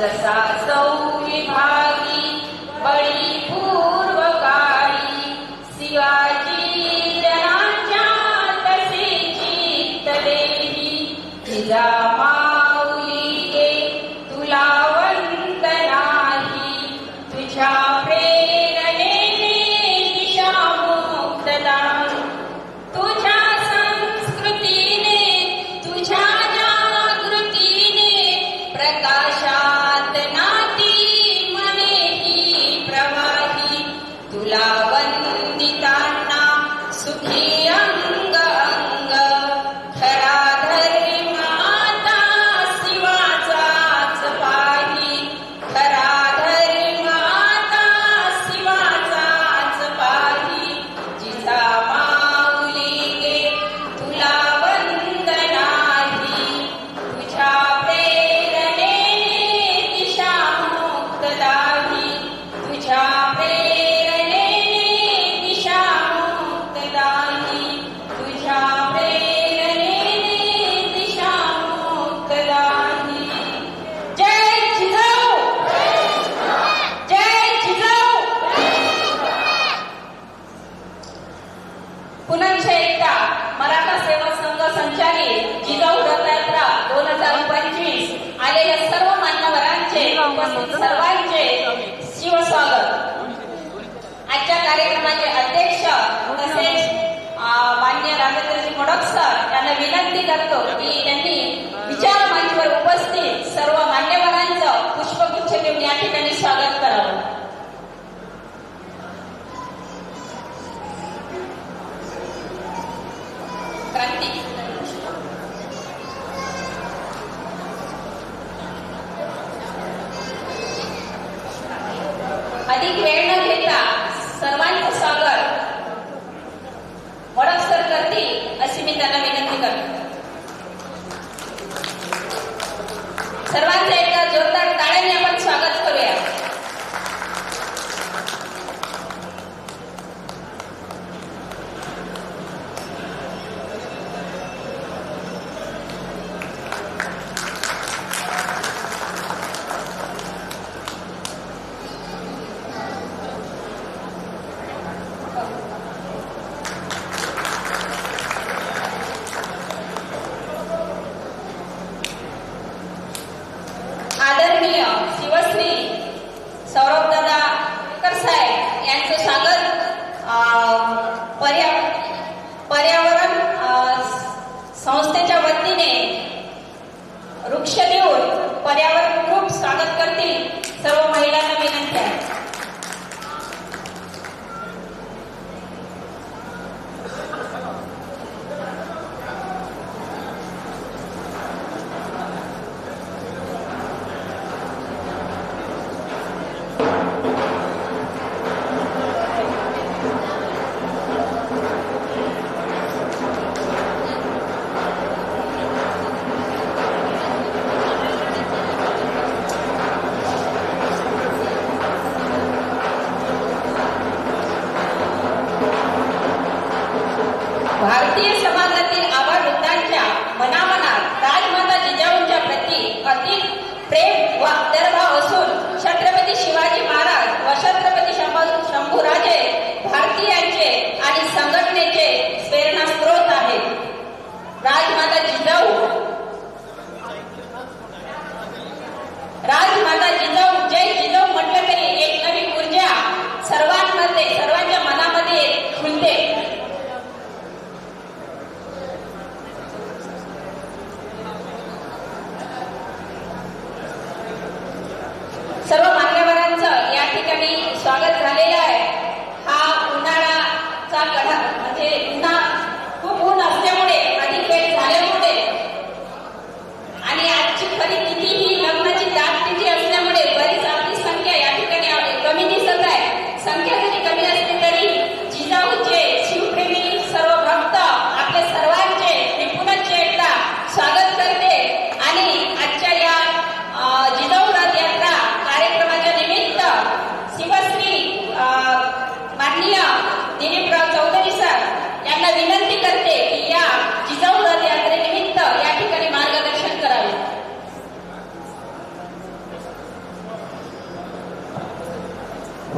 जसा चौविभागी बळी Flower सर्वांचे शिवस्वागत आजच्या कार्यक्रमाचे अध्यक्ष तसेच अं, मान्य राजेंद्रजी मोडक सर यांना विनंती करतो की त्यांनी विचार मंचवर उपस्थित सर्व मान्यवरांचं पुष्पगुच्छ देऊन या ठिकाणी स्वागत करावं क्रांती अधिक वेळ न घेता सर्वांचं स्वागत वडक सर करतील अशी मी त्यांना विनंती करतो सर्वांचं एकदा जोरदार टाळ्यांनी आपण स्वागत करूया आदरणीय शिवश्री सौरभ दादा साहेब यांचं स्वागत अं, पर्या पर्यावरण संस्थेच्या वतीने वृक्ष देऊन पर्यावरण खूप स्वागत करतील. सर्व महिलांना विनंती आहे.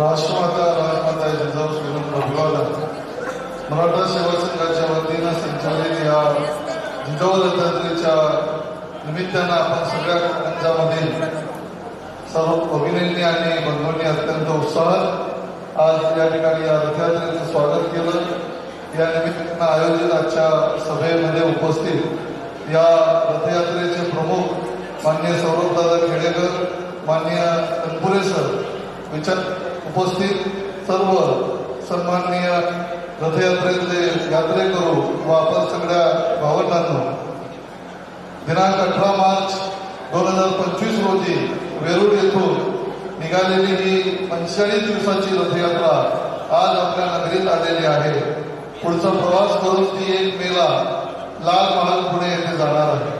राष्ट्रमाता राजमाता जिजाऊ श्रीमंत अभिवादन मराठा सेवा संघाच्या वतीनं संचालित या जिजाऊ रथयात्रेच्या निमित्तानं आपण सगळ्या पंजाबमधील सर्व भगिनींनी आणि बंधूंनी अत्यंत उत्साहात आज या ठिकाणी या रथयात्रेचं स्वागत केलं. या निमित्तानं आयोजित आजच्या सभेमध्ये उपस्थित या रथयात्रेचे प्रमुख मान्य सौरभदादा खेडेकर मान्य तनपुरे सर विचार उपस्थित सर्व सन्माननीय रथयात्रेतले यात्रेकरू व आपण सगळ्या भावंडांनो दिनांक अठरा मार्च दोन हजार पंचवीस रोजी वेरूळ येथून निघालेली ही पंचेचाळीस दिवसाची रथयात्रा आज आपल्या नगरीत आलेली आहे. पुढचा प्रवास करून ती एक मेला लाल महाल पुणे येथे जाणार आहे.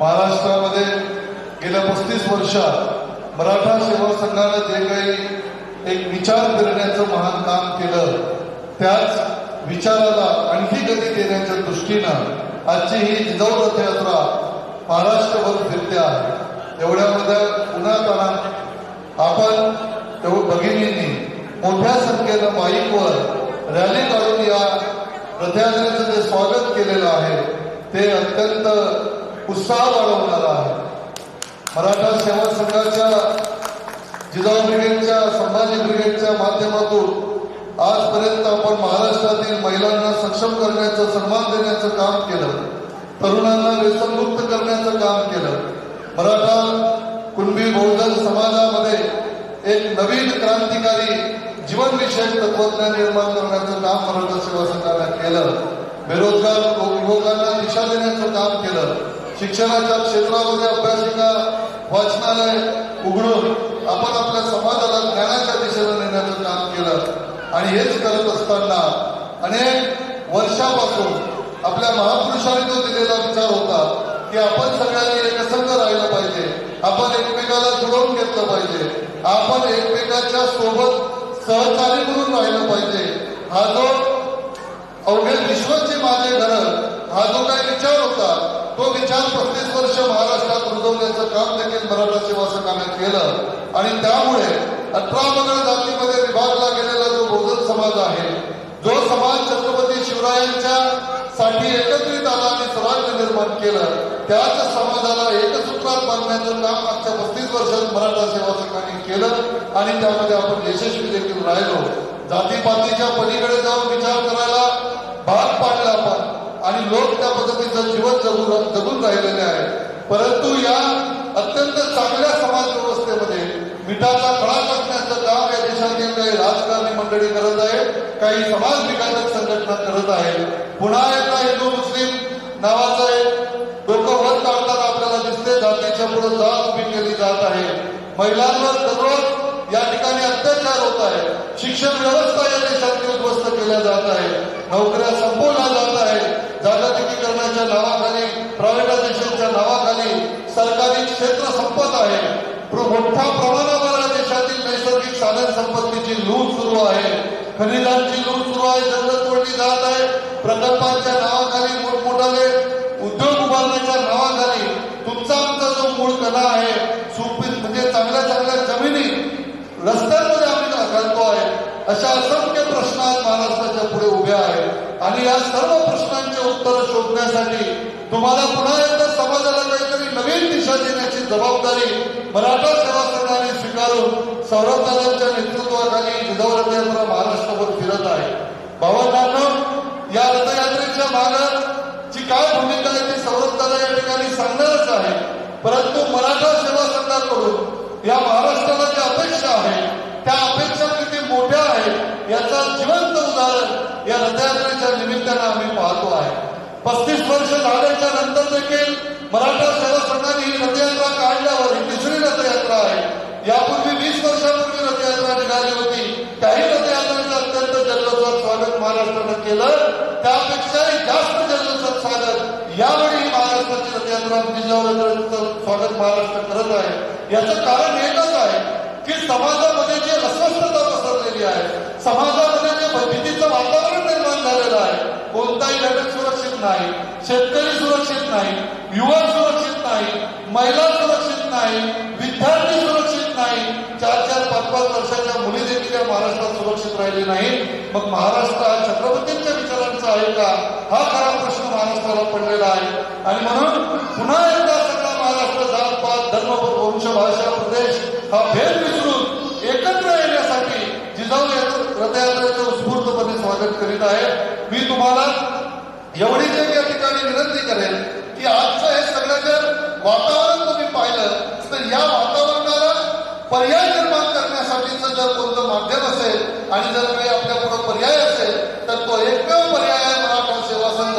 महाराष्ट्रामध्ये गेल्या पस्तीस वर्षात मराठा सेवा संघानं जे काही एक विचार फिरण्याचं महान काम केलं. त्याच विचाराला आणखी गती देण्याच्या दृष्टीनं आजची ही जिजाऊ रथयात्रा महाराष्ट्रभर फिरते आहे. एवढ्यामध्ये उन्हातानात आपण भगिनींनी मोठ्या संख्येनं बाईकवर रॅली काढून या रथयात्रेचं जे स्वागत केलेलं आहे ते अत्यंत उत्साह वाढवणार आहे. मराठा सेवा संघाच्या जिजाऊ ब्रिगेडच्या संभाजी ब्रिगेडच्या माध्यमातून आजपर्यंत आपण महाराष्ट्रातील महिलांना सक्षम करण्याचं सन्मान देण्याचं काम केलं. तरुणांना व्यसनमुक्त करण्याचं काम केलं. मराठा कुणबी बहुजन समाजामध्ये एक नवीन क्रांतिकारी जीवनविषयक तत्वज्ञान निर्माण करण्याचं काम मराठा सेवा संघाने केलं. बेरोजगार युवकांना दिशा देण्याचं काम केलं. शिक्षणाच्या क्षेत्रामध्ये अभ्यासिका वाचनालय उघडून आपण आपल्या समाजाला ज्ञानाच्या दिशेने नेण्याचं काम केलं. आणि हेच करत असताना अनेक वर्षापासून आपल्या महापुरुषांनी जो दिलेला विचार होता की आपण सगळ्यांनी एकसंघ राहिलं पाहिजे. आपण एकमेकाला जुळवून घेतलं पाहिजे. आपण एकमेकाच्या सोबत सहकारी म्हणून राहिलं पाहिजे. हा जो अवघ्या विश्वाचे माझे घर हा जो काही विचार होता तो विचार पस्तीस वर्ष महाराष्ट्रात रुजवण्याचं काम देखील मराठा सेवा संघाने केलं. आणि त्यामुळे अठरा मगर जातीमध्ये विभागला गेलेला जो बहुजन समाज आहे जो समाज छत्रपती शिवरायांच्या साठी एकत्रित आला आणि स्वराज्य निर्माण केलं त्याच समाजाला एकसूत्रात बांधण्याचं काम मागच्या पस्तीस वर्षात मराठा सेवा संघाने केलं आणि त्यामध्ये आपण यशस्वी देखील राहिलो. जातीपातीच्या पलीकडे जाऊन विचार करायला भाग पाडला आपण. आणि लोक त्या पद्धतीचं जीवन जगून जगून राहिलेले आहे परंतु या अत्यंत चांगल्या समाज व्यवस्थेमध्ये मिठाचा फळा टाकण्याचं काम या देशातील काही राजकारणी मंडळी करत आहे. काही समाज विघातक संघटना करत आहे पुन्हा एकदा हिंदू मुस्लिम नावाचं एक डोकं वर काढताना आपल्याला दिसते जातीच्या पुढे जात उभी केली जात आहे. महिलांवर दररोज या ठिकाणी अत्याचार होत आहे. शिक्षण व्यवस्था या देशात उद्ध्वस्त केल्या जात आहे. नोकऱ्या संपवल्या जात आहे. जागतिकीकरणाच्या नावाखाली प्रायव्हेटायझेशनच्या नावाखाली सरकारी क्षेत्र संपत आहे. मोठ्या प्रमाणावर देशातील नैसर्गिक साधन संपत्तीची लूट सुरू आहे. खनिजांची लूट सुरू आहे. जंगल तोडली जात आहे. प्रकल्पांच्या नावाखाली मोठमोठाले उद्योग उभारण्याच्या नावाखाली तुमचा आमचा जो मूळ कला आहे सुपीत म्हणजे चांगल्या चांगल्या जमिनी रस्त्यांमध्ये आम्ही घालतो आहे अशा असंख्य प्रश्न आज महाराष्ट्राच्या पुढे उभ्या आहेत आणि या सर्व प्रश्नांचे उत्तर शोधण्यासाठी तुम्हाला पुन्हा एकदा समाजाला काहीतरी नवीन दिशा देण्याची जबाबदारी मराठा सेवा संघाने स्वीकारून सौरभ दादांच्या नेतृत्वाखाली जिजाऊ रथयात्रा महाराष्ट्रभर फिरत आहे. भावनांना या रथयात्रेच्या मागची काय भूमिका आहे ती सौरभ दादा या ठिकाणी सांगणारच आहे. पस्तीस वर्ष झाल्याच्यानंतर देखील मराठा सेवा संघाने ही रथयात्रा काढल्यावर ही तिसरी रथयात्रा आहे. यापूर्वी वीस वर्षापूर्वी रथयात्रा निघाली होती. काही रथयात्रेचं अत्यंत जल्लोषात स्वागत महाराष्ट्रानं केलं. त्यापेक्षाही जास्त जल्लोषात स्वागत यावेळी महाराष्ट्राची रथयात्रा जिल्ह्यावर स्वागत महाराष्ट्र करत आहे. याचं कारण एकच आहे की समाजामध्ये जी अस्वस्थता पसरलेली आहे समाजामध्ये भीतीचं वातावरण निर्माण झालेलं आहे. कोणताही घटक सुरक्षित नाही शेतकरी सुरक्षित नाही युवा सुरक्षित नाही महिला सुरक्षित नाही विद्यार्थी सुरक्षित नाही. चार चार पाच पाच वर्षाच्या मुली देखील या महाराष्ट्रात सुरक्षित राहिली नाही मग महाराष्ट्र हा छत्रपतींच्या विचारांचा आहे का? हा खरा प्रश्न महाराष्ट्राला पडलेला आहे. आणि म्हणून पुन्हा एकदा सगळा महाराष्ट्र जात पात धर्म वंश भाषा प्रदेश हा भेद विसरून एकत्र येण्यासाठी जिजाऊ या- रथयात्रेचं उत्स्फूर्तपणे स्वागत करीत आहे. मी तुम्हाला एवढीच एक या ठिकाणी विनंती करेल की आजचं हे सगळं जर वातावरण तुम्ही पाहिलं तर या वातावरणाला पर्याय निर्माण करण्यासाठीचं जर कोणतं माध्यम असेल आणि जर काही आपल्या पुढे पर्याय असेल तर तो एकमेव पर्याय आहे मराठा सेवा संघ.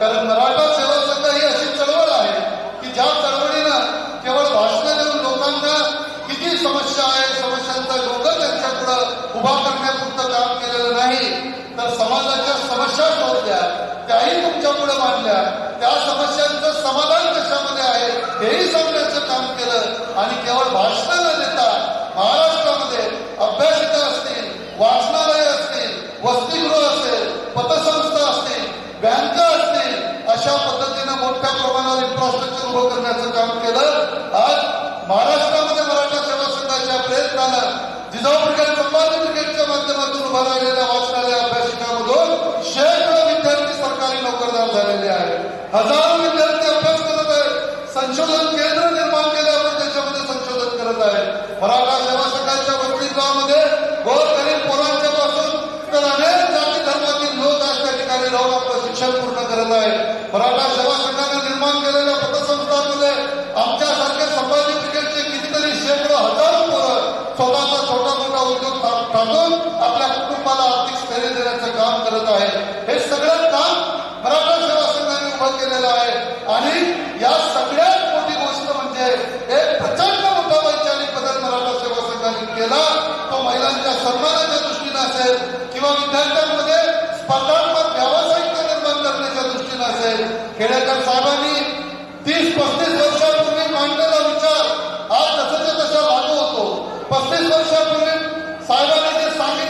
कारण मराठा सेवा संघ ही अशी चळवळ आहे की ज्या चळवळीनं केवळ भाषण देऊन लोकांना किती समस्या आहे समस्यांचा उभा करण्यापुरतं काम केलेलं नाही तर समाजाच्या समस्या शोधल्या त्याही तुमच्यापुढे मांडल्या. त्या समस्यांचं समाधान कशामध्ये आहे हेही सांगण्याचं काम केलं. आणि केवळ भाषण न देता महाराष्ट्रामध्ये अभ्यासिका असतील वाचनालय असतील वसतिगृह असेल पतसंस्था असतील बँका असतील अशा पद्धतीनं मोठ्या प्रमाणावर इन्फ्रास्ट्रक्चर उभं करण्याचं काम केलं. आज महाराष्ट्रामध्ये मराठा सेवा संघाच्या प्रयत्नानं जिजाऊ इंटरनेटच्या माध्यमातून उभा राहिलेल्या वाचणाऱ्या अभ्यासिकामधून शेकडो विद्यार्थी सरकारी नोकरदार झालेले आहेत. हजारो विद्यार्थी अभ्यास करत आहेत. संशोधन केंद्र निर्माण केले आपण त्याच्यामध्ये संशोधन करत आहे मराठा सेवा सकाळच्या वक्तृत्वामध्ये गोर गरीब पोरांच्या पासून तर अनेक जाती धर्मातील लोक आज त्या ठिकाणी राहून आपलं शिक्षण पूर्ण करत आहे मराठा सेवा संघाने निर्माण केलेल्या पतसंस्थांमध्ये आमच्यासारख्या संभाजी क्रिकेटचे कितीतरी शेकडो हजार केलेला आहे. आणि या सगळ्यात मोठी गोष्ट म्हणजे एक प्रचंड मोठा वैचारिक बदल मराठा सेवा संघाने केला. तो महिलांच्या सन्मानाच्या दृष्टीने असेल किंवा विद्यार्थ्यांमध्ये स्पर्धात्मक व्यावसायिक निर्माण करण्याच्या दृष्टीने असेल. खेडेकर साहेबांनी तीस पस्तीस वर्षापूर्वी मांडलेला विचार आज जसंच्या तसा लागू होतो. पस्तीस वर्षापूर्वी साहेबांनी जे सांगितलं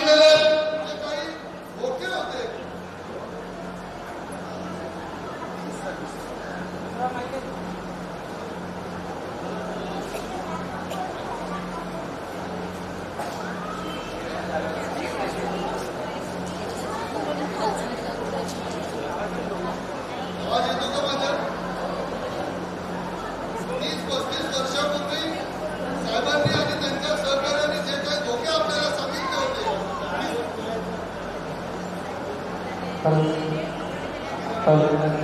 Oh.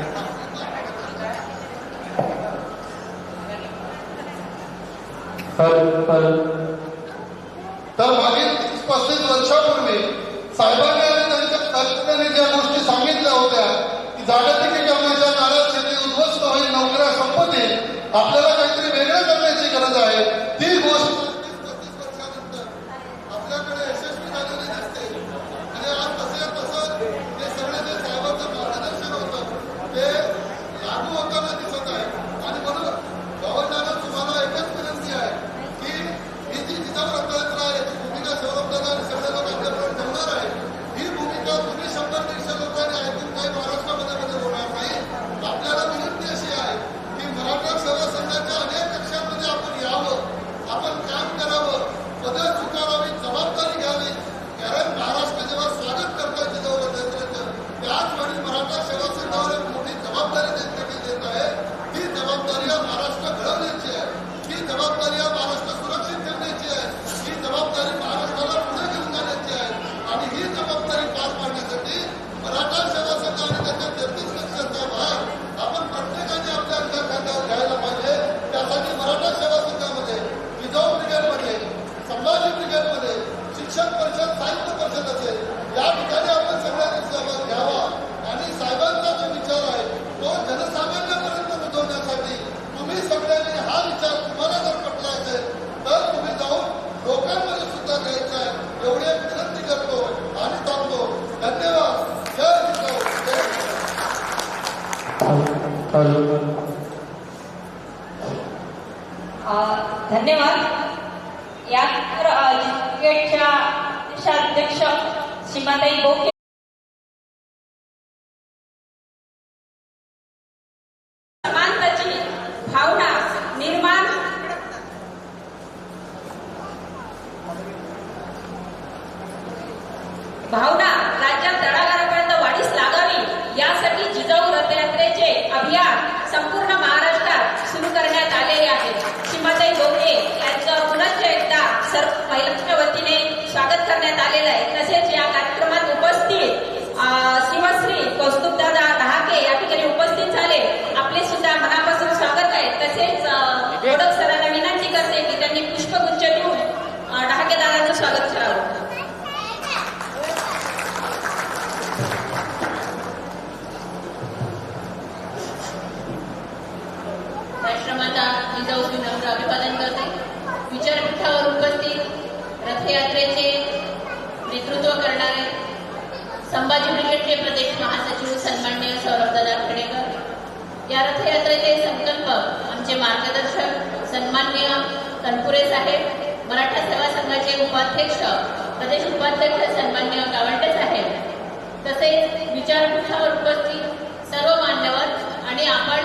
विद्यापीठावर उपस्थित सर्व मान्यवर आणि आपण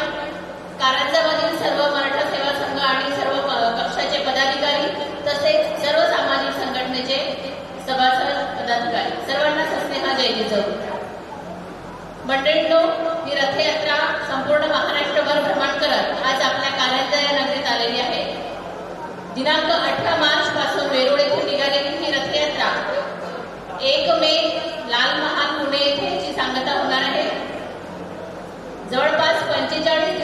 कारंजामधील सर्व मराठा सेवा संघ आणि सर्व पक्षाचे पदाधिकारी तसेच सर्व सामाजिक संघटनेचे सभासद पदाधिकारी. सर्वांना सस्नेहा जयनी जाऊ मंडळींनो ही रथयात्रा संपूर्ण महाराष्ट्रभर भ्रमण करत आज आपल्या कारंजा या नगरीत आलेली आहे. दिनांक अठरा मार्च पासून वेरुळ येथे निघालेली ही रथयात्रा एक मे लाल सांगता होणार आहे. जवळपास पंचेचाळीस